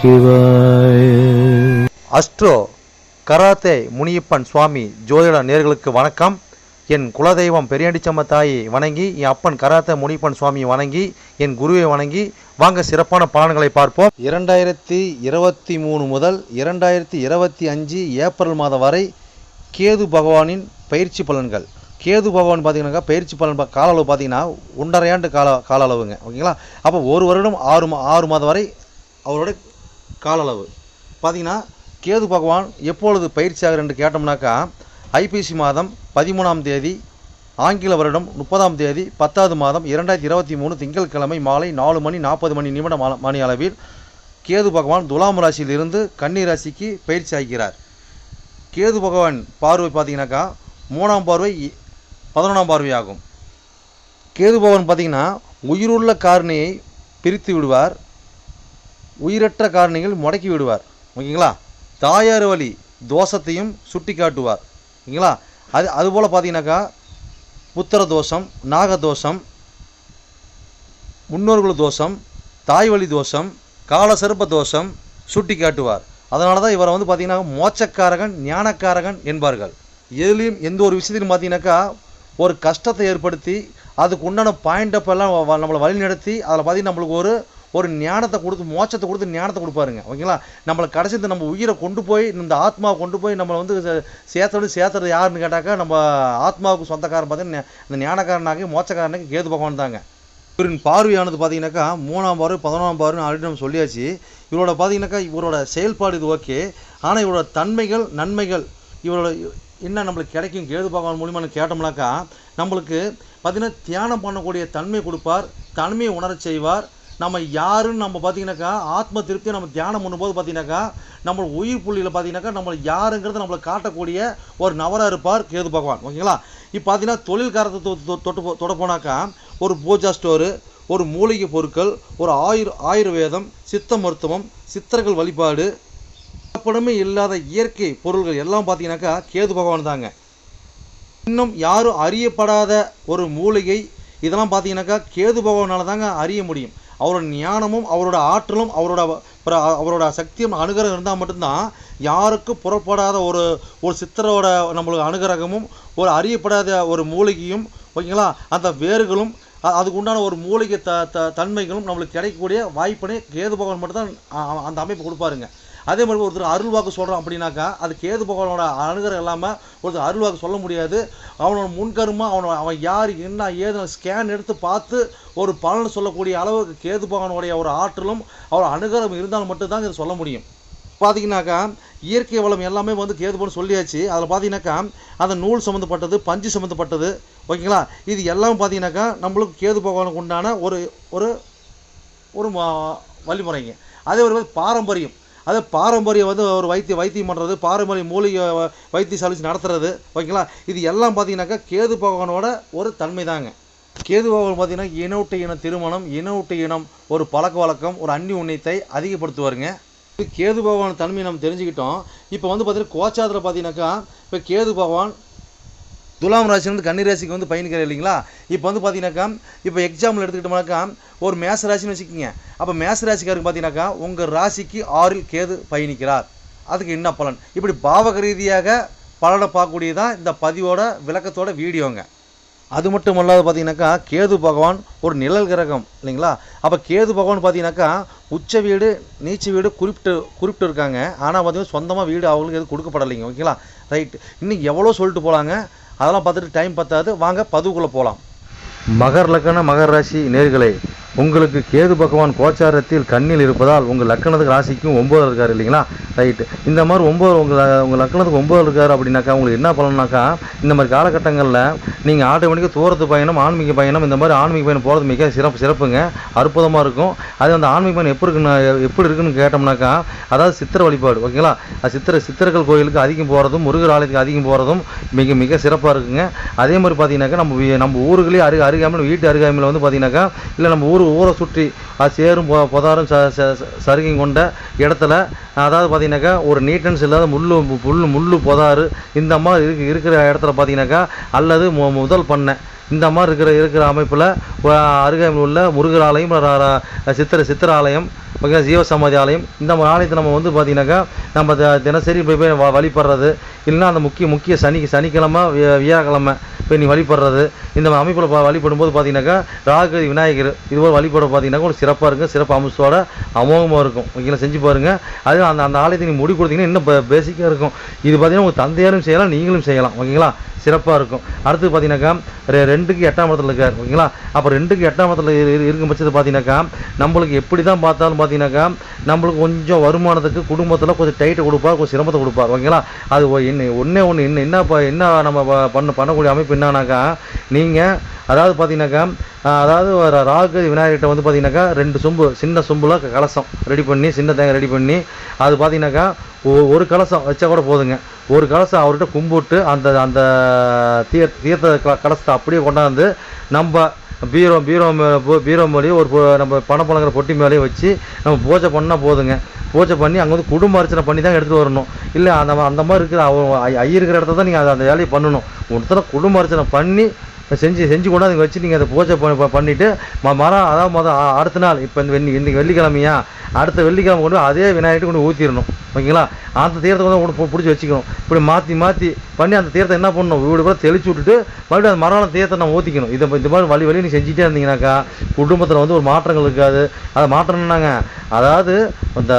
சிவாய. Astro karate Muniyappan சுவாமி ஜோதிட நேர்களுக்கு வணக்கம். என் குலதெய்வம் பெரியாண்டிச்சம்ம தாயை வணங்கி என் அப்பன் கராத்தே முனியப்பன் சுவாமியை வணங்கி என் குருவை வணங்கி வாங்க சிறப்பான பலன்களை பார்ப்போம். இரண்டாயிரத்தி இருபத்தி மூணு முதல் இரண்டாயிரத்தி இருபத்தி அஞ்சு ஏப்ரல் மாதம் வரை கேது பகவானின் பயிற்சி பலன்கள். கேது பகவான் பார்த்தீங்கன்னாக்கா பயிற்சி பலன் கால அளவு பார்த்தீங்கன்னா ஒன்றரை ஆண்டு கால கால அளவுங்க ஓகேங்களா? அப்போ ஒரு வருடம் ஆறு மா ஆறு மாதம் வரை அவரோட கால அளவு பார்த்தீங்கன்னா கேது பகவான் எப்பொழுது பயிற்சி ஆகிறார் என்று கேட்டோம்னாக்கா ஐபிசி மாதம் பதிமூணாம் தேதி ஆங்கில வருடம் முப்பதாம் தேதி பத்தாவது மாதம் இரண்டாயிரத்தி இருபத்தி மூணு திங்கட்கிழமை மாலை நாலு மணி நாற்பது மணி நிமிட மா- மணி அளவில் கேது பகவான் துலாம் ராசியிலிருந்து கன்னி ராசிக்கு பயிற்சி ஆகிறார். கேது பகவான் பார்வை பார்த்தீங்கன்னாக்கா மூணாம் பார்வை இ- பதினொன்றாம் பார்வையாகும் கேது பகவான் பார்த்தீங்கன்னா உயிருள்ள காரணியை பிரித்து விடுவார். உயிரற்ற காரணிகள் முடக்கி விடுவார். ஓகேங்களா? தாயார் வழி தோஷத்தையும் சுட்டி காட்டுவார் ஓகேங்களா? அது அதுபோல் பார்த்தீங்கன்னாக்கா புத்திர தோஷம் நாக தோஷம் முன்னோர்கள் தோஷம் தாய் வழி தோஷம் காலசர்ப்ப தோஷம் சுட்டி காட்டுவார் அதனால தான் இவரை வந்து பார்த்தீங்கன்னா மோச்சக்காரகன் ஞானக்காரகன் என்பார்கள். எதுலேயும் எந்த ஒரு விஷயத்திலும் பார்த்தீங்கன்னாக்கா ஒரு கஷ்டத்தை ஏற்படுத்தி அதுக்கு உண்டான பாயிண்டப்பெல்லாம் வ- நம்மளை வழி நடத்தி அதில் பார்த்தீங்கன்னா நம்மளுக்கு ஒரு ஒரு ஞானத்தை கொடுத்து மோட்சத்தை கொடுத்து ஞானத்தை கொடுப்பாருங்க. ஓகேங்களா? நம்மளை கடைசி இந்த நம்ம உயிரை கொண்டு போய் இந்த ஆத்மாவை கொண்டு போய் நம்மளை வந்து சே- சேர்த்தோடு சேர்த்துறது யாருன்னு கேட்டாக்கா நம்ம ஆத்மாவுக்கு சொந்தக்காரன் பார்த்தீங்கன்னா இந்த ஞானக்காரனாகி மோச்சக்காரனாக கேது பகவான் தாங்க. இவரின் பார்வையானது பார்த்தீங்கன்னாக்கா மூணாம் பார்வை பதினொன்றாம் பார்வை ஆல்ரெடி நம்ம சொல்லியாச்சு. இவரோட பார்த்தீங்கன்னாக்கா இவரோட செயல்பாடு இது ஓகே. ஆனால் இவரோட தன்மைகள் நன்மைகள் இவரோட என்ன நம்மளுக்கு கிடைக்கும் கேது பகவான் மூலியமாக கேட்டோம்னாக்கா நம்மளுக்கு பார்த்தீங்கன்னா தியானம் பண்ணக்கூடிய தன்மை கொடுப்பார் தன்மையை உணரச் செய்வார் நம்ம யாருன்னு நம்ம பார்த்தீங்கன்னாக்கா ஆத்ம திருப்தியை நம்ம தியானம் பண்ணும்போது பார்த்தீங்கன்னாக்கா நம்ம உயிர் புள்ளியில் பார்த்தீங்கன்னாக்கா நம்ம யாருங்கிறத நம்மளை காட்டக்கூடிய ஒரு நபராக இருப்பார் கேது பகவான். ஓகேங்களா? இப்போ பார்த்தீங்கன்னா தொழில்காரத்தை தொட்டு தொட போனாக்கா ஒரு பூஜா ஸ்டோரு ஒரு மூலிகை பொருட்கள் ஒரு ஆயுர் ஆயுர்வேதம் சித்த மருத்துவம் சித்தர்கள் வழிபாடு கலப்படமே இல்லாத இயற்கை பொருள்கள் எல்லாம் பார்த்தீங்கன்னாக்கா கேது பகவான் தாங்க. இன்னும் யாரும் அறியப்படாத ஒரு மூலிகை இதெல்லாம் பார்த்தீங்கன்னாக்கா கேது பகவானால் தாங்க அறிய முடியும். அவரோட ஞானமும் அவரோட ஆற்றலும் அவரோட அவரோட சக்தியும் அனுகிரகம் இருந்தால் மட்டும்தான் யாருக்கும் புறப்படாத ஒரு ஒரு சித்தரோட நம்மளுக்கு அனுகிரகமும் ஒரு அறியப்படாத ஒரு மூலிகையும் ஓகேங்களா? அந்த வேர்களும் அதுக்கு உண்டான ஒரு மூலிகை த த தன்மைகளும் நம்மளுக்கு கிடைக்கக்கூடிய வாய்ப்பினை கேது பகவான் மட்டும்தான் அந்த அமைப்பு கொடுப்பாருங்க. அதே மாதிரி ஒருத்தர் அருள் வாக்கு சொல்கிறோம் அப்படின்னாக்கா அது கேது பகவானோட அணுகரம் இல்லாமல் ஒருத்தர் அருள் வாக்கு சொல்ல முடியாது. அவனோட முன்கருமா அவனோட அவன் யார் என்ன ஏதுன்னு ஸ்கேன் எடுத்து பார்த்து ஒரு பலன் சொல்லக்கூடிய அளவுக்கு கேது பகவானுடைய ஒரு ஆற்றலும் அவர் அணுகரம் இருந்தால் மட்டும்தான் இதை சொல்ல முடியும். பார்த்தீங்கன்னாக்கா இயற்கை வளம் எல்லாமே வந்து கேது பகவான் சொல்லியாச்சு. அதில் பார்த்தீங்கன்னாக்கா அந்த நூல் சம்மந்தப்பட்டது பஞ்சு சம்மந்தப்பட்டது ஓகேங்களா? இது எல்லாம் பார்த்தீங்கன்னாக்கா நம்மளுக்கு கேது பகவானுக்கு உண்டான ஒரு ஒரு ஒரு வழிமுறைங்க. அதே ஒரு பாரம்பரியம். அதே பாரம்பரியம் வந்து ஒரு வைத்திய வைத்தியம் பண்ணுறது பாரம்பரிய மூலிகை வைத்திய வைத்தியசாலை நடத்துறது. ஓகேங்களா? இது எல்லாம் பார்த்தீங்கன்னாக்கா கேது பகவானோட ஒரு தன்மை தாங்க கேது பகவான் பார்த்தீங்கன்னா இனவுட்டு இன திருமணம் இனவுட்டு இனம் ஒரு பழக்க வழக்கம் ஒரு அந்நி உண்ணியத்தை அதிகப்படுத்துவாருங்க. இப்போ கேது பகவான் தன்மையை நம்ம தெரிஞ்சுக்கிட்டோம். இப்போ வந்து பார்த்தீங்கன்னா கோச்சாரத்தில் பார்த்தீங்கன்னாக்கா இப்போ கேது பகவான் துலாம் ராசிலேருந்து கன்னி ராசிக்கு வந்து பயணிக்கிறார் இல்லைங்களா? இப்போ வந்து பார்த்தீங்கன்னாக்கா இப்போ எக்ஸாம்பிள் எடுத்துக்கிட்டோம்னாக்கா ஒரு மேச ராசின்னு வச்சுக்கோங்க. அப்போ மேச ராசிக்காருக்கு பார்த்தீங்கன்னாக்கா உங்கள் ராசிக்கு ஆறில் கேது பயணிக்கிறார். அதுக்கு என்ன பலன்? இப்படி பாவக ரீதியாக பலனை பார்க்கக்கூடியதான் இந்த பதிவோட விளக்கத்தோட வீடியோங்க. அது மட்டும் இல்லாத பார்த்தீங்கன்னாக்கா கேது பகவான் ஒரு நிழல் கிரகம் இல்லைங்களா? அப்போ கேது பகவான் பார்த்தீங்கன்னாக்கா உச்ச வீடு நீச்ச வீடு குறிப்பிட்டு குறிப்பிட்டு இருக்காங்க. ஆனால் பார்த்தீங்கன்னா சொந்தமாக வீடு அவங்களுக்கு எதுவும் கொடுக்கப்படலைங்க. ஓகேங்களா? ரைட். இன்னும் எவ்வளோ சொல்லிட்டு போகலாங்க அதெல்லாம் பார்த்துட்டு டைம் பத்தாது. வாங்க பதுவுக்குள்ளே போகலாம் மகர் லக்கண மகர் ராசி நேர்களை உங்களுக்கு கேது பகவான் கோச்சாரத்தில் கண்ணில் இருப்பதால் உங்கள் லக்கணத்துக்கு ராசிக்கும் ஒம்பது இருக்கார் இல்லைங்களா? ரைட்டு இந்த மாதிரி ஒம்பது உங்கள் உங்கள் லக்கணத்துக்கு ஒம்பது இருக்கார் அப்படின்னாக்கா உங்களுக்கு என்ன பலனாக்கா இந்த மாதிரி காலகட்டங்களில் நீங்கள் ஆட்டோமேட்டிக்காக தூரத்து பயணம் ஆன்மீக பயணம் இந்த மாதிரி ஆன்மீக பயணம் போகிறது மிக சிறப்பு சிறப்புங்க. அற்புதமாக இருக்கும். அது அந்த ஆன்மீக பயணம் எப்படி இருக்குன்னு எப்படி இருக்குன்னு கேட்டோம்னாக்கா அதாவது சித்திர வழிபாடு ஓகேங்களா? அது சித்திர சித்திரர்கள் கோயிலுக்கு அதிகம் போகிறதும் முருகர் ஆலயத்துக்கு அதிகம் போகிறதும் மிக மிக சிறப்பாக இருக்குங்க. அதே மாதிரி பார்த்தீங்கன்னாக்கா நம்ம நம்ம ஊருக்குள்ளேயே அருக அருகாமையில் வீட்டு அருகாமையில் வந்து பார்த்தீங்கன்னாக்கா இல்லை நம்ம ஊர் ஊரை சுற்றி அது சேரும் பொ ச ச- சருகையும் கொண்ட இடத்துல அதாவது பார்த்தீங்கன்னாக்கா ஒரு நீட்டன்ஸ் இல்லாத முள்ளு புல் முள்ளு பொதாறு இந்த மாதிரி இருக்கு இருக்கிற இடத்துல பார்த்தீங்கன்னாக்கா அல்லது மு- முதல் பண்ணை. இந்த மாதிரி இருக்கிற இருக்கிற அமைப்பில் அருகாமையில் உள்ள முருகர் ஆலயம் சித்திர சித்திர ஆலயம் ஓகே ஜீவ சமாதி ஆலயம் இந்த மாதிரி ஆலயத்தை நம்ம வந்து பார்த்திங்கனாக்கா நம்ம த- தினசரி போய் போய் வ- வழிபடுறது. இல்லைன்னா அந்த முக்கிய முக்கிய சனி சனிக்கிழமை வியா- வியாழக்கிழமை போய் நீ வழிபடுறது. இந்த அமைப்பில் ப- வழிபடும்போது பார்த்தீங்கன்னாக்கா ராகதி விநாயகர் இதுபோல் வழிபட பார்த்தீங்கன்னாக்கா ஒரு சிறப்பாக இருக்கும். சிறப்பு அமைச்சோட அமோகமாக இருக்கும். ஓகேங்களா செஞ்சு பாருங்கள் அது அந்த அந்த ஆலயத்தை நீங்கள் முடி கொடுத்தீங்கன்னா இன்னும் பேசிக்காக இருக்கும். இது பார்த்தீங்கன்னா உங்கள் தந்தையாரும் செய்யலாம் நீங்களும் செய்யலாம். ஓகேங்களா சிறப்பாக இருக்கும். அடுத்து பார்த்தீங்கன்னாக்கா ரெ- ரெண்டுக்கு எட்டாம் இடத்துல இருக்கார். ஓகேங்களா அப்போ ரெண்டுக்கு எட்டாம் இடத்துல இரு- இருக்கும் பட்சத்தில் பார்த்தீங்கன்னாக்கா நம்மளுக்கு எப்படி தான் பார்த்தாலும் பார்த்தீங்கன்னாக்கா நம்மளுக்கு கொஞ்சம் வருமானத்துக்கு குடும்பத்தில் கொஞ்சம் டைட்டை கொடுப்பார் கொஞ்சம் சிரமத்தை கொடுப்பார். ஓகேங்களா அது என்ன ஒன்றே ஒன்று என்ன என்ன ப- என்ன நம்ம பண்ண பண்ணக்கூடிய அமைப்பு என்னன்னாக்கா நீ நீங்கள் அதாவது பார்த்தீங்கன்னாக்கா அதாவது ஒரு ராகு விநாயகர்கிட்ட வந்து பார்த்தீங்கன்னாக்கா ரெண்டு சொம்பு சின்ன சொம்புல கலசம் ரெடி பண்ணி சின்ன தேங்காய் ரெடி பண்ணி அது பார்த்தீங்கன்னாக்கா ஒ- ஒரு கலசம் வச்சா கூட போதுங்க. ஒரு கலசம் அவர்கிட்ட கும்பிட்டு அந்த அந்த தீர் தீர்த்த க- கலசத்தை அப்படியே கொண்டாந்து நம்ம பீரோ பீரோ பீரோ மேலேயும் ஒரு நம்ம பணம் பொட்டி மேலேயும் வச்சு நம்ம பூஜை பண்ணால் போதுங்க. பூஜை பண்ணி அங்கே வந்து குடும்ப அர்ச்சனை பண்ணி தான் எடுத்துகிட்டு வரணும். இல்லை அந்த அந்த மாதிரி இருக்கிற ஐ- இருக்கிற இடத்துல தான் நீங்கள் அந்த வேலையை பண்ணணும். ஒருத்தர குடும்ப அர்ச்சனை பண்ணி செஞ்சு செஞ்சு கொண்டாந்து வச்சு நீங்கள் அதை பூஜை பண்ணி ப- ம மரம் அதாவது மொதல் அடுத்த நாள் இப்போ இந்த வெள்ளி இன்றைக்கி வெள்ளிக்கிழமையா அடுத்த வெள்ளிக்கிழமை கொண்டு அதே விநாயகர்கிட்ட கொண்டு ஊற்றிடணும் ஓகேங்களா? அந்த தீரத்தை கொண்டு பிடிச்சி வச்சுக்கணும். இப்படி மாற்றி மாற்றி பண்ணி அந்த தீரத்தை என்ன பண்ணணும்? வீடு கூட தெளிச்சு விட்டுட்டு மறுபடியும் அந்த மரம் தீரத்தை நம்ம ஊற்றிக்கணும் இதை இந்த மாதிரி வழி வழி நீ செஞ்சுட்டே இருந்தீங்கன்னாக்கா குடும்பத்தில் வந்து ஒரு மாற்றங்கள் இருக்காது. அது மாற்றம் என்னங்க அதாவது அந்த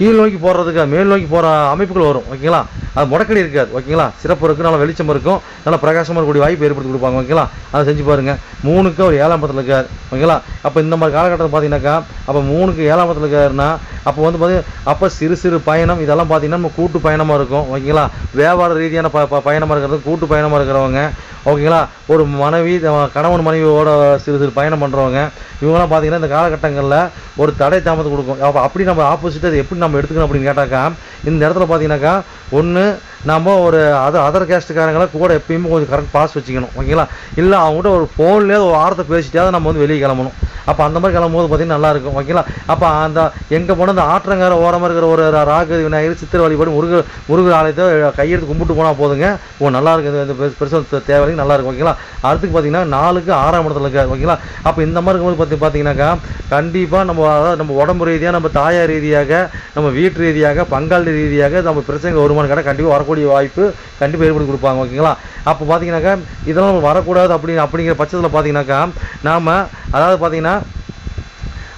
கீழ் நோக்கி போடுறதுக்கு மேல் நோக்கி போகிற அமைப்புகள் வரும் ஓகேங்களா அது முடக்கடி இருக்காது ஓகேங்களா சிறப்பு இருக்கும் நல்லா வெளிச்சம் இருக்கும் நல்லா பிரகாசமாக இருக்கக்கூடிய வாய்ப்பு ஏற்படுத்தி கொடுப்பாங்க ஓகேங்களா அதை செஞ்சு பாருங்கள் மூணுக்கு ஒரு ஏழாம் பத்தில் இருக்கார் ஓகேங்களா அப்போ இந்த மாதிரி காலகட்டத்தில் பார்த்தீங்கன்னாக்கா அப்போ மூணுக்கு ஏழாம் பத்தில் இருக்காருன்னா அப்போ வந்து பார்த்தீங்கன்னா அப்போ சிறு சிறு பயணம் இதெல்லாம் பார்த்தீங்கன்னா நம்ம கூட்டு பயணமாக இருக்கும் ஓகேங்களா வியாபார ரீதியான ப ப- பயணமாக இருக்கிறது கூட்டு பயணமாக இருக்கிறவங்க ஓகேங்களா ஒரு மனைவி கணவன் மனைவியோட சிறு சிறு பயணம் பண்ணுறவங்க இவங்கெல்லாம் பார்த்தீங்கன்னா இந்த காலகட்டங்களில் ஒரு தடை தாமதம் கொடுக்கும். அப்போ அப்படி நம்ம ஆப்போசிட் அது எப்படி நம்ம எடுத்துக்கணும் அப்படின்னு கேட்டாக்கா இந்த இடத்துல பார்த்தீங்கன்னாக்கா ஒன்று நம்ம ஒரு அது அதர் கேஸ்ட்டுக்காரங்களை கூட எப்பயுமே கொஞ்சம் கரெக்ட் பாஸ் வச்சுக்கணும். ஓகேங்களா? இல்லை அவங்ககிட்ட ஒரு ஃபோன்லேயே ஒரு வாரத்தை பேசிட்டாவது நம்ம வந்து வெளியே கிளம்பணும். அப்போ அந்த மாதிரி கிளம்பும்போது பார்த்தீங்கன்னா பார்த்திங்கன்னா நல்லாயிருக்கும் ஓகேங்களா அப்போ அந்த எங்கே போனால் அந்த ஆற்றங்கரை ஓரமாக இருக்கிற ஒரு ராகு விநாயகர் சித்திர வழிபாடு முருக முருகர் ஆலயத்தை கையெடுத்து கும்பிட்டு போனால் போதுங்க. ஓ நல்லா இருக்குது இந்த பெருசு பெருசாக தேவையில்லைங்க நல்லா இருக்கும் ஓகேங்களா அடுத்துக்கு பார்த்தீங்கன்னா நாலுக்கு ஆறாம் இடத்துல இருக்காரு ஓகேங்களா அப்போ இந்த மாதிரி இருக்கும்போது பார்த்து பார்த்தீங்கன்னாக்கா கண்டிப்பாக நம்ம அதாவது நம்ம உடம்பு ரீதியாக நம்ம தாயார் ரீதியாக நம்ம வீட்டு ரீதியாக பங்காளி ரீதியாக நம்ம பிரச்சனைங்க வருமானம் கடை கண்டிப்பாக வரக்கூடிய வாய்ப்பு கண்டிப்பாக ஏற்படுத்தி கொடுப்பாங்க ஓகேங்களா அப்போ பார்த்தீங்கன்னாக்கா இதெல்லாம் நம்ம வரக்கூடாது அப்படின்னு அப்படிங்கிற பட்சத்தில் பார்த்தீங்கன்னாக்கா நாம் அதாவது பார்த்தீங்கன்னா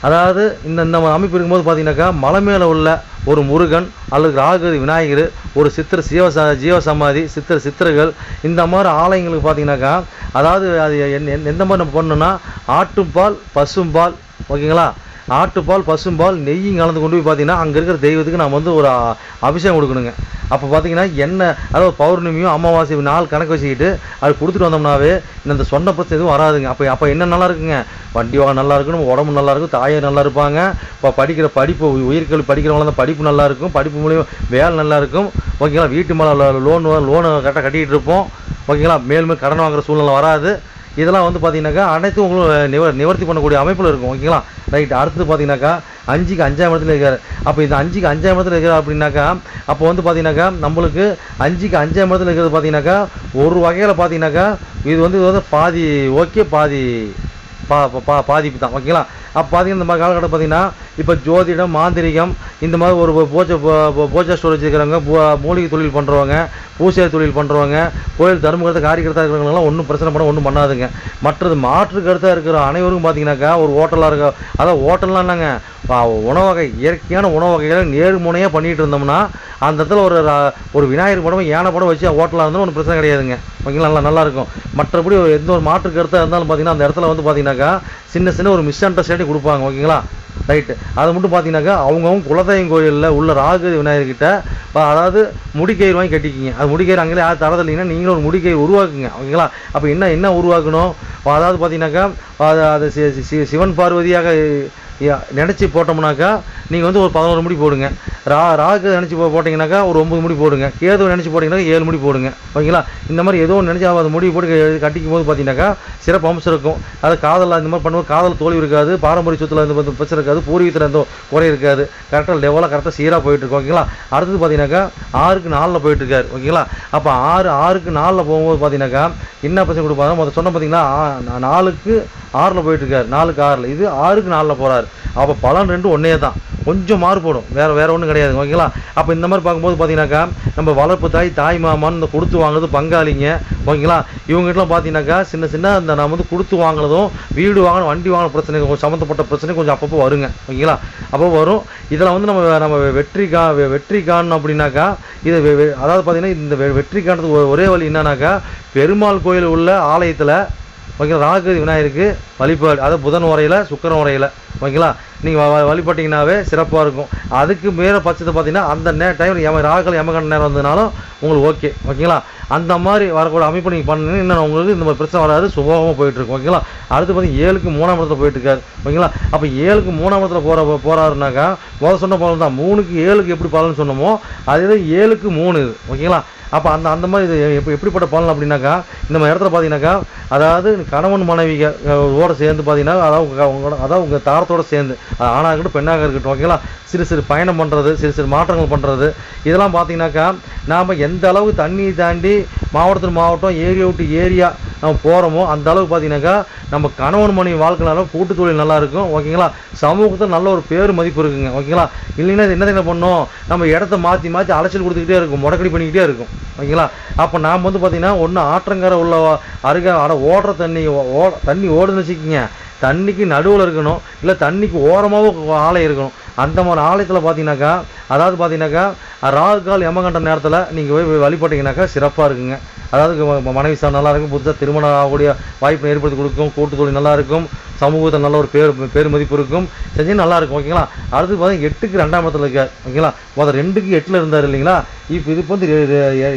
அதாவது இந்த இந்த அமைப்பு இருக்கும்போது பார்த்தீங்கன்னாக்கா மலை மேலே உள்ள ஒரு முருகன் அல்லது ராகு விநாயகர் ஒரு சித்திர சிவ ச- ஜீவ சமாதி சித்திர சித்திரங்கள் இந்த மாதிரி ஆலயங்களுக்கு பார்த்தீங்கன்னாக்கா அதாவது அது எந்த எந்த- மாதிரி நம்ம பண்ணணும்னா ஆட்டுப்பால் பசும்பால் ஓகேங்களா? ஆட்டுப்பால் பசும்பால் நெய்யும் கலந்து கொண்டு போய் பார்த்தீங்கன்னா அங்கே இருக்கிற தெய்வத்துக்கு நம்ம வந்து ஒரு அபிஷேகம் கொடுக்கணுங்க. அப்போ பார்த்தீங்கன்னா என்ன அதாவது பௌர்ணமியும் அமாவாசை நாள் கணக்கு வச்சுக்கிட்டு அது கொடுத்துட்டு வந்தோம்னாவே இந்த சொன்ன பிரச்சனை எதுவும் வராதுங்க. அப்போ அப்போ என்ன நல்லா இருக்குங்க? வண்டி வாங்க நல்லா இருக்கணும் உடம்பு நல்லா இருக்கும் தாயார் நல்லா இருப்பாங்க. இப்போ படிக்கிற படிப்பு உ- உயிர்கல்வி படிக்கிறவங்க தான் படிப்பு நல்லா இருக்கும். படிப்பு மூலியம் வேலை நல்லா இருக்கும். ஓகேங்களா? வீட்டு மேலே லோன் லோனு கரெக்டாக கட்டிக்கிட்டு இருப்போம். ஓகேங்களா? மேல் மேல் கடன் வாங்குற சூழ்நிலை வராது. இதெல்லாம் வந்து பார்த்தீங்கன்னாக்கா அனைத்தும் உங்களுக்கு நிவர் நிவர்த்தி பண்ணக்கூடிய அமைப்பில் இருக்கும் ஓகேங்களா? ரைட் அடுத்து பார்த்தீங்கன்னாக்கா அஞ்சுக்கு அஞ்சாம் இடத்துல இருக்கார். அப்போ இந்த அஞ்சுக்கு அஞ்சாம் இடத்துல இருக்கிறார் அப்படின்னாக்கா அப்போ வந்து பார்த்தீங்கன்னாக்கா நம்மளுக்கு அஞ்சுக்கு அஞ்சாம் இடத்துல இருக்கிறது பார்த்தீங்கன்னாக்கா ஒரு வகையில் பார்த்தீங்கன்னாக்கா இது வந்து இது வந்து பாதி ஓகே பாதி பா பா- பா பாதிப்பு தான் ஓகேங்களா? அப்போ பார்த்தீங்கன்னா இந்த மாதிரி காலகட்டம் பார்த்தீங்கன்னா இப்போ ஜோதிடம் மாந்திரிகம் இந்த மாதிரி ஒரு பூஜை பூஜை ஸ்டோர் வச்சுருக்கிறவங்க மூலிகை தொழில் பண்ணுறவங்க பூசை தொழில் பண்ணுறவங்க கோயில் தர்மகத்தை காரிகரத்தாக இருக்கிறவங்களாம் ஒன்றும் பிரச்சனை பண்ண ஒன்றும் பண்ணாதுங்க. மற்றது மாற்று கருத்தாக இருக்கிற அனைவருக்கும் பார்த்தீங்கன்னாக்கா ஒரு ஹோட்டலாக இருக்க அதாவது ஹோட்டல்லாம் என்னங்க பா- உணவு வகை இயற்கையான உணவு வகைகளை நேர்முனையாக பண்ணிகிட்டு இருந்தோம்னா அந்த இடத்துல ஒரு ஒரு விநாயகர் படம் யானை படம் வச்சு ஹோட்டலாக இருந்தாலும் ஒன்றும் பிரச்சனை கிடையாதுங்க. ஓகேங்களா? நல்லா நல்லாயிருக்கும் மற்றபடி எந்த ஒரு மாற்று கருத்தாக இருந்தாலும் பார்த்தீங்கன்னா அந்த இடத்துல வந்து பார்த்தீங்கன்னாக்கா சின்ன சின்ன ஒரு மிஸ் அண்டர்ஸ்டாண்டிங் கொடுப்பாங்க ஓகேங்களா? ரைட்டு அது மட்டும் பார்த்தீங்கன்னாக்கா அவங்கவுங்க குலதெய்வம் கோயிலில் உள்ள ராகு விநாயகர்கிட்ட அதாவது முடிக்கயிறு வாங்கி கட்டிக்கிங்க. அது முடிக்கயிறு அங்கே யார் தரது நீங்களும் ஒரு முடிக்கயிறு உருவாக்குங்க ஓகேங்களா? அப்போ என்ன என்ன உருவாக்கணும்? அதாவது பார்த்தீங்கன்னாக்கா அது சிவன் பார்வதியாக நினச்சி போட்டோம்னாக்கா நீங்கள் வந்து ஒரு பதினோரு முடி போடுங்க. ரா ராகு நினச்சி போ போட்டிங்கனாக்கா ஒரு ஒம்பது முடி போடுங்க. கேது நினச்சி போட்டிங்கனாக்கா ஏழு முடி போடுங்க. ஓகேங்களா? இந்த மாதிரி ஏதோ ஒன்று நினச்சி அந்த முடி போட்டு கட்டிக்கும் போது பார்த்தீங்கன்னாக்கா சிறப்பு அம்சம் இருக்கும். அது காதலில் இந்த மாதிரி பண்ணும்போது காதல் தோல்வி இருக்காது பாரம்பரிய சொத்தில் எந்த பிரச்சனை இருக்காது பூர்வீகத்தில் இருந்தோ குறை இருக்காது. கரெக்டாக லெவலாக கரெக்டாக சீராக போயிட்டு இருக்கும். ஓகேங்களா? அடுத்தது பார்த்தீங்கன்னாக்கா ஆறுக்கு நாலில் போயிட்டுருக்காரு ஓகேங்களா? அப்போ ஆறு ஆறுக்கு நாலில் போகும்போது பார்த்தீங்கன்னாக்கா என்ன பிரச்சனை கொடுப்பாங்க முதல்ல சொன்ன பார்த்தீங்கன்னா நாலுக்கு ஆறில் போயிட்டுருக்காரு நாலுக்கு ஆறில். இது ஆறுக்கு நாலில் போகிறாரு அப்போ பலன் ரெண்டும் ஒன்றே தான் கொஞ்சம் மாறுபடும் வேறு வேறு ஒன்றும் கிடையாது. ஓகேங்களா? அப்போ இந்த மாதிரி பார்க்கும்போது பார்த்தீங்கன்னாக்கா நம்ம வளர்ப்பு தாய் தாய் மாமான்னு இந்த கொடுத்து வாங்குறது பங்காளிங்க. ஓகேங்களா? இவங்ககிட்டலாம் பார்த்தீங்கன்னாக்கா சின்ன சின்ன இந்த நம்ம வந்து கொடுத்து வாங்குறதும் வீடு வாங்கணும் வண்டி வாங்கின பிரச்சனை கொஞ்சம் சம்மந்தப்பட்ட பிரச்சனை கொஞ்சம் அப்பப்போ வருங்க. ஓகேங்களா? அப்போ வரும். இதில் வந்து நம்ம நம்ம வெற்றி கா வெற்றி காணணும் அப்படின்னாக்கா இது வெ- அதாவது பார்த்தீங்கன்னா இந்த வெ- வெற்றி ஒரே வழி என்னன்னாக்கா பெருமாள் கோயில் உள்ள ஆலயத்தில் ஓகேங்களா? ராகு விநாயகருக்கு வழிபாடு அதாவது புதன் உரையில் சுக்கரன் உரையில் ஓகேங்களா? நீங்கள் வழிபட்டிங்கனாவே சிறப்பாக இருக்கும். அதுக்கு மேலே பட்சத்தை பார்த்தீங்கன்னா அந்த நே டைம் எம ராகுகள் எமகண்ட நேரம் வந்ததுனாலும் உங்களுக்கு ஓகே ஓகேங்களா? அந்த மாதிரி வரக்கூடிய அமைப்பு நீங்கள் பண்ணீங்கன்னா இன்னும் உங்களுக்கு இந்த மாதிரி பிரச்சனை வராது சுபமாக போயிட்டுருக்கும் ஓகேங்களா? அடுத்து பார்த்தீங்கன்னா ஏழுக்கு மூணாம் இடத்துல போயிட்டுருக்காரு ஓகேங்களா? அப்போ ஏழுக்கு மூணாம் இடத்துல போகிற போகிறாருனாக்கா முதல் சொன்ன பலன் தான். மூணுக்கு ஏழுக்கு எப்படி பலன் சொன்னோமோ அதே ஏழுக்கு மூணு இது ஓகேங்களா? அப்போ அந்த அந்த மாதிரி இது எப்படி எப்படிப்பட்ட பலன் அப்படின்னாக்கா இந்த மாதிரி இடத்துல பார்த்தீங்கன்னாக்கா அதாவது கணவன் மனைவிக ஓட சேர்ந்து பார்த்தீங்கன்னா அதாவது உங்கள் அதாவது உங்கள் தாரத்தோட சேர்ந்து அது ஆணாக இருக்கட்டும் பெண்ணாக இருக்கட்டும் ஓகேங்களா? சிறு சிறு பயணம் பண்ணுறது சிறு சிறு மாற்றங்கள் பண்ணுறது இதெல்லாம் பார்த்தீங்கன்னாக்கா நாம் எந்த அளவுக்கு தண்ணியை தாண்டி மாவட்டத்தில் மாவட்டம் ஏரியா விட்டு ஏரியா நம்ம போகிறோமோ அந்த அளவுக்கு பார்த்தீங்கன்னாக்கா நம்ம கணவன் மனைவி வாழ்க்கை கூட்டு தொழில் நல்லாயிருக்கும். ஓகேங்களா? சமூகத்தில் நல்ல ஒரு பேர் மதிப்பு இருக்குங்க. ஓகேங்களா? இல்லைன்னா என்ன என்ன பண்ணோம்? நம்ம இடத்த மாற்றி மாற்றி அலைச்சல் கொடுத்துக்கிட்டே இருக்கும். முடக்கடி பண்ணிக்கிட்டே இருக்கும். ஓகேங்களா? அப்போ நாம் வந்து பார்த்தீங்கன்னா ஒன்று ஆற்றங்கரை உள்ள அருகே அட ஓடுற தண்ணி ஓ ஓ- தண்ணி ஓடுன்னு வச்சுக்கோங்க. தண்ணிக்கு நடுவில் இருக்கணும். இல்லை தண்ணிக்கு ஓரமாகவும் ஆலை இருக்கணும். அந்த மாதிரி ஆலயத்தில் பார்த்தீங்கன்னாக்கா அதாவது பார்த்தீங்கன்னாக்கா ராகு கால் யமகண்ட நேரத்தில் நீங்கள் போய் வழிபட்டீங்கன்னாக்கா சிறப்பாக இருக்குங்க. அதாவது மனைவி சார் நல்லா இருக்கும் புதுசாக திருமணம் ஆகக்கூடிய வாய்ப்பை ஏற்படுத்தி கொடுக்கும் கூட்டு தொழில் நல்லா இருக்கும் சமூகத்தில் நல்ல ஒரு பேர் பேர் மதிப்பு இருக்கும் செஞ்சு நல்லா இருக்கும் ஓகேங்களா அடுத்து பார்த்தீங்கன்னா எட்டுக்கு ரெண்டாம் இடத்துல இருக்கார் ஓகேங்களா முதல் ரெண்டுக்கு எட்டில் இருந்தார் இல்லைங்களா? இப்போ இது வந்து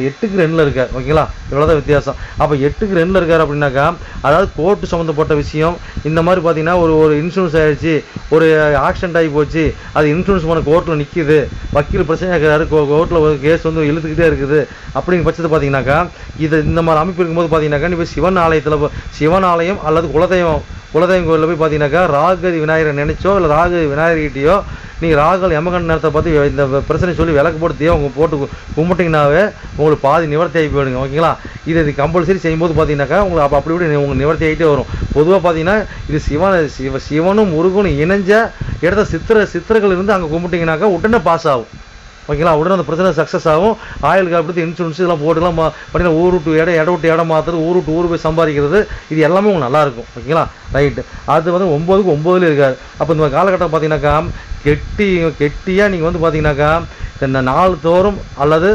எட்டுக்கு ரெண்டில் இருக்கார் ஓகேங்களா இவ்வளோதான் வித்தியாசம். அப்போ எட்டுக்கு ரெண்டில் இருக்கார் அப்படின்னாக்கா அதாவது கோர்ட்டு சம்மந்தப்பட்ட விஷயம் இந்த மாதிரி பார்த்தீங்கன்னா ஒரு ஒரு இன்சூரன்ஸ் ஆகிடுச்சு ஒரு ஆக்சிடென்ட் ஆகி போச்சு அது இன்சூரன்ஸ் பண்ண கோர்ட்டில் நிற்கிது வக்கீல் பிரச்சனை இருக்கிறாரு கோர்ட்டில் கேஸ் வந்து இழுத்துக்கிட்டே இருக்குது. அப்படிங்கிற பட்சத்தை பார்த்தீங்கன்னாக்கா இது இந்த மாதிரி அமைப்பு இருக்கும்போது பார்த்தீங்கன்னாக்கா நீ சிவன் ஆலயத்தில் சிவன் ஆலயம் அல்லது குலதெய்வம் குலதெய்வம் கோயிலில் போய் பார்த்தீங்கன்னாக்கா ராகதி விநாயகரை நினைச்சோ இல்லை ராகு விநாயகர்கிட்டையோ நீங்கள் ராகுகள் யமகண்ட நேரத்தை பார்த்து இந்த பிரச்சனை சொல்லி விளக்கு போட்டு தேவை உங்கள் போட்டு கும்பிட்டிங்கனாவே கும்பிட்டீங்கன்னாவே உங்களுக்கு பாதி நிவர்த்தி ஆகி போயிடுங்க ஓகேங்களா? இது இது கம்பல்சரி செய்யும்போது பார்த்தீங்கன்னாக்கா உங்களுக்கு அப்போ அப்படி இப்படி உங்களுக்கு நிவர்த்தி ஆகிட்டே வரும். பொதுவாக பார்த்தீங்கன்னா இது சிவன் சிவ சிவனும் முருகனும் இணைஞ்ச இடத்த சித்திர சித்திரங்கள் இருந்து அங்கே கும்பிட்டீங்கன்னாக்கா உடனே பாஸ் ஆகும். ஓகேங்களா? உடனே அந்த பிரச்சனை சக்ஸஸ் ஆகும். ஆயில் காப்பீடு இன்சூரன்ஸ் இதெல்லாம் போட்டுலாம் பார்த்தீங்கன்னா ஊர் விட்டு இடம் இடம் விட்டு இடம் மாற்றுறது ஊர் விட்டு ஊர் போய் சம்பாதிக்கிறது இது எல்லாமே உங்களுக்கு நல்லாயிருக்கும் ஓகேங்களா? ரைட்டு அது வந்து ஒம்போதுக்கு ஒம்போதுல இருக்காது அப்போ இந்த காலகட்டம் பார்த்தீங்கன்னாக்கா கெட்டி கெட்டியாக நீங்கள் வந்து பார்த்தீங்கன்னாக்கா இந்த நாள் தோறும் அல்லது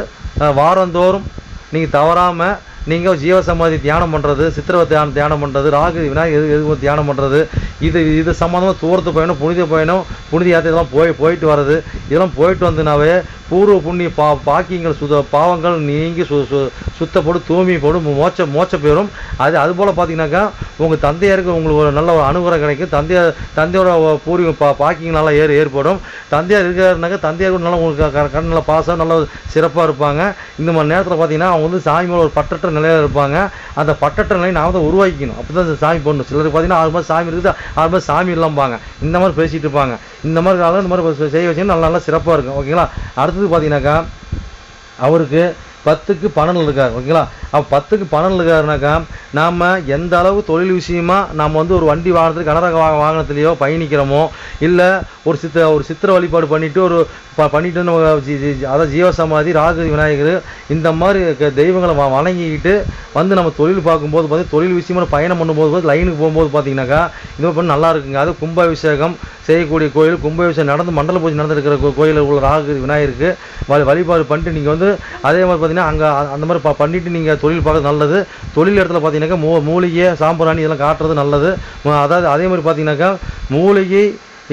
வாரந்தோறும் நீங்கள் தவறாமல் நீங்கள் ஜீவசமாதி தியானம் பண்ணுறது சித்திரவ தியானம் தியானம் பண்ணுறது ராகு விநாயகர் எது எது தியானம் பண்ணுறது இது இது சம்மந்தமாக தூரத்து பயணம் புனித பயணம் புனித யாத்திரை இதெல்லாம் போய் போயிட்டு வர்றது இதெல்லாம் போயிட்டு வந்தனாவே பூர்வ புண்ணிய பா பாக்கியங்கள் சுத பாவங்கள் நீங்கி சு சு சுத்தப்படும் தூய்மைப்படும் மோச்ச மோச்ச பெறும் அது அதுபோல் பார்த்தீங்கன்னாக்கா உங்கள் தந்தையாருக்கு உங்களுக்கு ஒரு நல்ல ஒரு அனுகிரகம் கிடைக்கும். தந்தையார் தந்தையோட பூர்வீக பா பாக்கிங் நல்லா ஏறு ஏற்படும். தந்தையார் இருக்காருனாக்கா தந்தையார் கூட நல்லா உங்களுக்கு க- கண் நல்லா பாசம் நல்லா சிறப்பாக இருப்பாங்க. இந்த மாதிரி நேரத்தில் பார்த்தீங்கன்னா அவங்க வந்து சாமி மேலே ஒரு பட்டற்ற நிலையில் இருப்பாங்க. அந்த பட்டற்ற நிலையை நாம் தான் உருவாக்கிக்கணும். அப்போ தான் இந்த சாமி போடணும். சிலருக்கு பார்த்தீங்கன்னா ஆறு மாதம் சாமி இருக்குது. ஆறு மாதம் சாமி இல்லாம்பாங்க. இந்த மாதிரி பேசிகிட்டு இருப்பாங்க. இந்த மாதிரி காலம் இந்த மாதிரி செய்ய வச்சீங்கன்னா நல்லா நல்லா சிறப்பாக இருக்கும். ஓகேங்களா? அடுத்தது பார்த்தீங்கன்னாக்கா அவருக்கு பத்துக்கு பன்னெண்டு இருக்கார் ஓகேங்களா? அப்போ பத்துக்கு பன்னெண்டு இருக்காருனாக்கா நாம் எந்த அளவு தொழில் விஷயமா நாம் வந்து ஒரு வண்டி வாகனத்துக்கு கனரக வா வாகனத்துலேயோ பயணிக்கிறோமோ இல்லை ஒரு சித்த ஒரு சித்திர வழிபாடு பண்ணிவிட்டு ஒரு ப பண்ணிட்டு அதாவது ஜீவசமாதி ராகு விநாயகர் இந்த மாதிரி க- தெய்வங்களை வ- வணங்கிக்கிட்டு வந்து நம்ம தொழில் பார்க்கும்போது பார்த்து தொழில் விஷயமா பயணம் பண்ணும்போது பார்த்து லைனுக்கு போகும்போது பார்த்தீங்கன்னாக்கா இது மாதிரி பண்ணி நல்லா இருக்குங்க. அது கும்பாபிஷேகம் செய்யக்கூடிய கோயில் கும்பாபிஷேகம் நடந்து மண்டல பூஜை நடந்துருக்கிற கோயிலில் உள்ள ராகு விநாயகருக்கு வழி வழிபாடு பண்ணிட்டு நீங்கள் வந்து அதே மாதிரி பார்த்தீங்கன்னா அங்கே அந்த மாதிரி ப பண்ணிவிட்டு நீங்கள் தொழில் பார்க்கறது நல்லது. தொழில் இடத்துல பார்த்தீங்கன்னாக்கா மூ மூலிகை சாம்பிராணி இதெல்லாம் காட்டுறது நல்லது. அதாவது அதே மாதிரி பார்த்தீங்கன்னாக்கா மூலிகை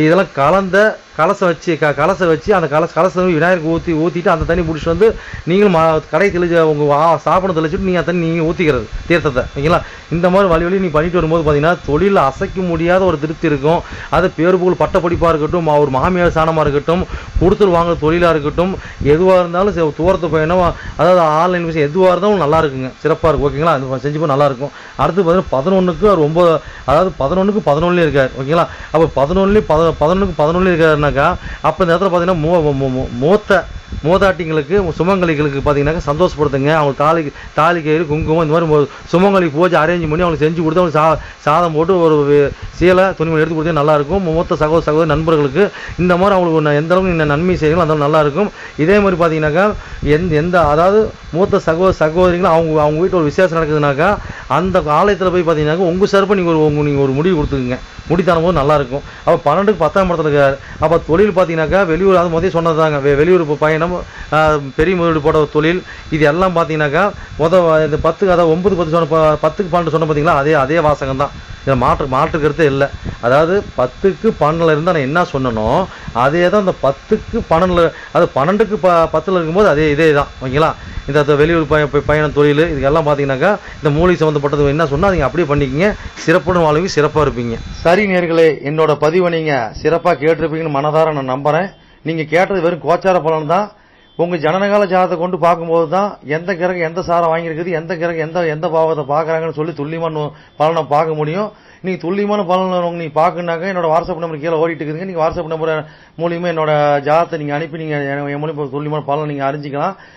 இதெல்லாம் கலந்த கலசம் வச்சு க கலசம் வச்சு அந்த கலச கலசம் விநாயகருக்கு ஊற்றி ஊற்றிட்டு அந்த தண்ணி பிடிச்சிட்டு வந்து நீங்களும் மா கடை தெளிச்சு உங்கள் வா சாப்பிட தெளிச்சுட்டு நீங்கள் அந்த தண்ணி நீங்கள் ஊற்றிக்கிறது தீர்த்தத்தை. ஓகேங்களா? இந்த மாதிரி வழி வழி நீ பண்ணிட்டு வரும்போது பார்த்தீங்கன்னா தொழிலில் அசைக்க முடியாத ஒரு திருப்தி இருக்கும். அது பேர் புகழ் பட்ட படிப்பாக இருக்கட்டும் ஒரு மாமியார் சாணமாக இருக்கட்டும் கொடுத்துட்டு வாங்குற தொழிலாக இருக்கட்டும் எதுவாக இருந்தாலும் சரி, தூரத்து பயணம் அதாவது ஆன்லைன் விஷயம் எதுவாக இருந்தாலும் நல்லா இருக்குங்க. சிறப்பாக இருக்கும். ஓகேங்களா? அது செஞ்சு போய் நல்லா இருக்கும். அடுத்து பார்த்தீங்கன்னா பதினொன்றுக்கு அவர் ஒம்பது அதாவது பதினொன்றுக்கு பதினொன்றுலேயும் இருக்கார். ஓகேங்களா? அப்போ பதினொன்றுலேயும் பத பதினொன்றுக்கு பதினொன்றுலேயே பண்ணாக்கா அப்போ இந்த இடத்துல பார்த்தீங்கன்னா மூ மூத்த மூதாட்டிங்களுக்கு சுமங்கலிகளுக்கு பார்த்தீங்கன்னா சந்தோஷப்படுத்துங்க. அவங்க தாலி தாலி கயிறு குங்குமம் இந்த மாதிரி சுமங்கலி பூஜை அரேஞ்ச் பண்ணி அவங்களுக்கு செஞ்சு கொடுத்து அவங்களுக்கு சா சாதம் போட்டு ஒரு சீலை துணிமணி எடுத்து கொடுத்தா நல்லா இருக்கும் மூத்த சகோதர சகோதர நண்பர்களுக்கு இந்த மாதிரி அவங்களுக்கு எந்த அளவுக்கு நீங்கள் நன்மை செய்யணும் அந்த நல்லாயிருக்கும். இதே மாதிரி பார்த்தீங்கன்னாக்கா எந்த எந்த அதாவது மூத்த சகோதர சகோதரிகளும் அவங்க அவங்க வீட்டில் ஒரு விசேஷம் நடக்குதுனாக்கா அந்த ஆலயத்தில் போய் பார்த்தீங்கன்னாக்கா உங்கள் சார்பாக நீங்கள் ஒரு நீங்கள் ஒரு முடிவு கொடுத்துக்குங்க. முடி தரும்போது நல்லாயிருக்கும். அப்போ பன்னெண்டுக்கு பத்தாம் இடத்துல இருக்கார். அப்போ தொழில் பார்த்தீங்கன்னாக்கா வெளியூர் அது முதல்ல சொன்னதாங்க வெ- வெளியூர் இப்போ பயணம் பெரிய முதலீடு போட தொழில் இது எல்லாம் பார்த்தீங்கன்னாக்கா முத இந்த பத்துக்கு அதாவது ஒன்பது பத்து சொன்ன ப- பத்துக்கு பன்னெண்டு சொன்ன பார்த்தீங்களா அதே அதே வாசகம் தான். இதில் மாற்று மாற்று கருத்தே இல்லை. அதாவது பத்துக்கு பன்னெண்டில் இருந்தால் நான் என்ன சொன்னனோ அதே தான் இந்த பத்துக்கு பன்னெண்டில் அது பன்னெண்டுக்கு ப பத்தில் இருக்கும்போது அதே இதே தான். ஓகேங்களா? இந்த வெளியூர் பய பயண பயணம் தொழில் இதுக்கெல்லாம் பார்த்தீங்கன்னாக்கா இந்த மூலிகை சம்மந்தப்பட்டது என்ன சொன்னால் நீங்கள் அப்படியே பண்ணிக்கிங்க. சிறப்புடன் வாழ்வீங்க சிறப்பாக இருப்பீங்க. சரி நேர்களே என்னோட பதிவை நீங்கள் சிறப்பாக கேட்டிருப்பீங்கன்னு மனதார நான் நம்புகிறேன் நீங்கள் கேட்டது வெறும் கோச்சார பலன் தான். உங்கள் ஜனனகால ஜாதத்தை கொண்டு பார்க்கும்போது தான் எந்த கிரகம் எந்த சாரம் வாங்கியிருக்குது எந்த கிரகம் எந்த எந்த பாவத்தை பார்க்குறாங்கன்னு சொல்லி துல்லியமான பலனை பார்க்க முடியும். நீங்கள் துல்லியமான பலன் நீங்கள் பார்க்கணுனாக்க என்னோட வாட்ஸ்அப் நம்பர் கீழே ஓடிட்டு இருக்குதுங்க. நீங்கள் வாட்ஸ்அப் நம்பர் மூலியமாக என்னோட ஜாதத்தை நீங்கள் அனுப்பி நீங்கள் என் மூலியமாக துல்லியமான பலனை நீங்கள் அறிஞ்சிக்கலாம்.